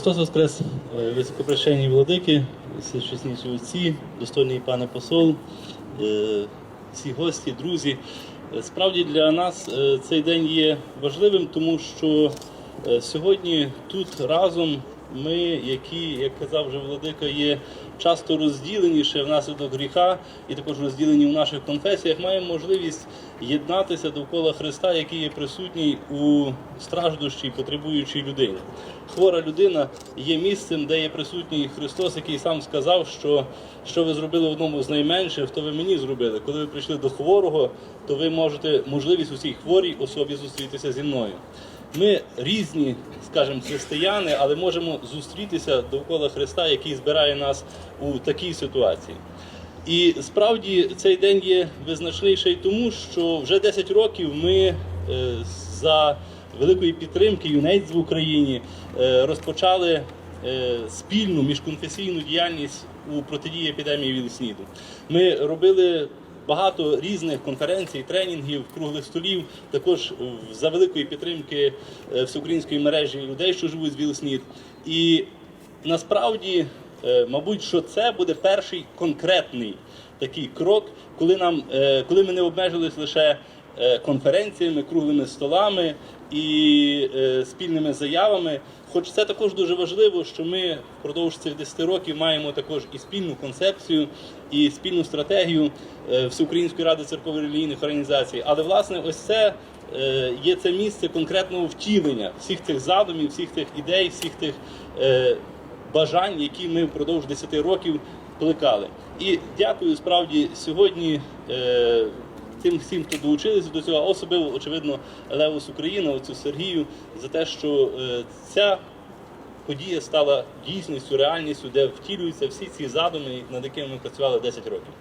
Христос Воскрес, е, високопрещені владики, всечесніші отці, достойний пане посол, е, всі гості, друзі. Е, Справді для нас цей день є важливим, тому що сьогодні тут разом ми, які, як казав вже владика, є часто розділені ще внаслідок гріха і також розділені в наших конфесіях, маємо можливість єднатися довкола Христа, який є присутній у страждущій, потребуючій людині. Хвора людина є місцем, де є присутній Христос, який сам сказав, що що ви зробили одному з найменших, то ви мені зробили. Коли ви прийшли до хворого, то ви можете можливість у цій хворій особі зустрітися зі мною. Ми різні, скажімо, християни, але можемо зустрітися довкола Христа, який збирає нас у такій ситуації. І справді цей день є визначний ще й тому, що вже 10 років ми е, за великої підтримки ЮНЕЙДС в Україні е, розпочали е, спільну міжконфесійну діяльність у протидії епідемії ВІЛ-СНІДу. Ми робили багато різних конференцій, тренінгів, круглих столів, також за великої підтримки е, всеукраїнської мережі людей, що живуть з ВІЛ-СНІД. І насправді, е, мабуть, що це буде перший конкретний такий крок, коли нам, е, коли ми не обмежились лише конференціями, круглими столами і е, спільними заявами. Хоч це також дуже важливо, що ми впродовж цих 10 років маємо також і спільну концепцію, і спільну стратегію е, Всеукраїнської ради церковно релігійних організацій. Але власне, ось це е, є це місце конкретного втілення всіх цих задумів, всіх тих ідей, всіх тих е, бажань, які ми впродовж 10 років плекали. І дякую справді сьогодні. е, Тим всім, хто долучилися до цього, а особливо, очевидно, Левус Україна, оцю Сергію, за те, що е, ця подія стала дійсністю, реальністю, де втілюються всі ці задуми, над якими ми працювали 10 років.